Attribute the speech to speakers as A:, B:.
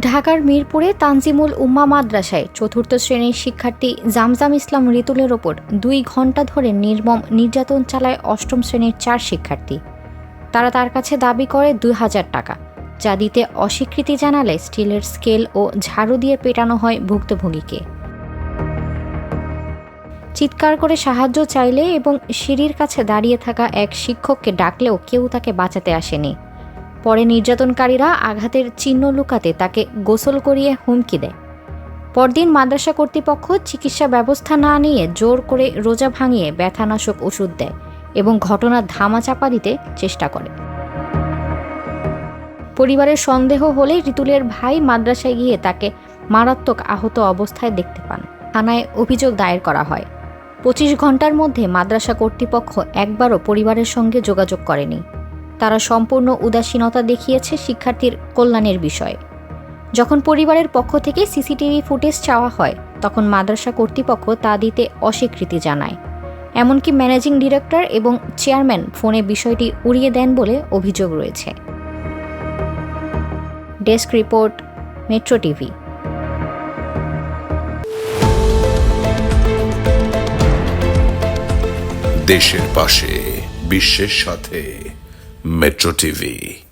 A: ঢাকার মিরপুরে তানজিমুল উম্মা মাদ্রাসায় চতুর্থ শ্রেণির শিক্ষার্থী জামজাম ইসলাম রিতুলের ওপর দুই ঘণ্টা ধরে নির্মম নির্যাতন চালায় অষ্টম শ্রেণির চার শিক্ষার্থী। তারা তার কাছে দাবি করে দুই হাজার টাকা। যা দিতে অস্বীকৃতি জানালে স্টিলের স্কেল ও ঝাড়ু দিয়ে পেটানো হয় ভুক্তভোগীকে। চিৎকার করে সাহায্য চাইলে এবং সিঁড়ির কাছে দাঁড়িয়ে থাকা এক শিক্ষককে ডাকলেও কেউ তাকে বাঁচাতে আসেনি। পরে নির্যাতনকারীরা আঘাতের চিহ্ন লুকাতে তাকে গোসল করিয়ে হুমকি দেয়। পরদিন মাদ্রাসা কর্তৃপক্ষ চিকিৎসা ব্যবস্থা না নিয়ে জোর করে রোজা ভাঙিয়ে ব্যথানাশক ওষুধ দেয় এবং ঘটনার ধামাচাপা দিতে চেষ্টা করে। পরিবারের সন্দেহ হলে রিতুলের ভাই মাদ্রাসায় গিয়ে তাকে মারাত্মক আহত অবস্থায় দেখতে পান। থানায় অভিযোগ দায়ের করা হয়। পঁচিশ ঘণ্টার মধ্যে মাদ্রাসা কর্তৃপক্ষ একবারও পরিবারের সঙ্গে যোগাযোগ করেনি। তারা সম্পূর্ণ উদাসীনতা দেখিয়েছে শিক্ষার্থীর কল্যাণের বিষয়ে। যখন পরিবারের পক্ষ থেকে সিসিটিভি ফুটেজ চাওয়া হয়, তখন মাদ্রাসা কর্তৃপক্ষ তা দিতে অস্বীকৃতি জানায়। এমনকি ম্যানেজিং ডিরেক্টর এবং চেয়ারম্যান ফোনে বিষয়টি উড়িয়ে দেন বলে অভিযোগ রয়েছে। Desk report, metro TV.
B: দেশের পাশে, বিশ্বের সাথে। Metro TV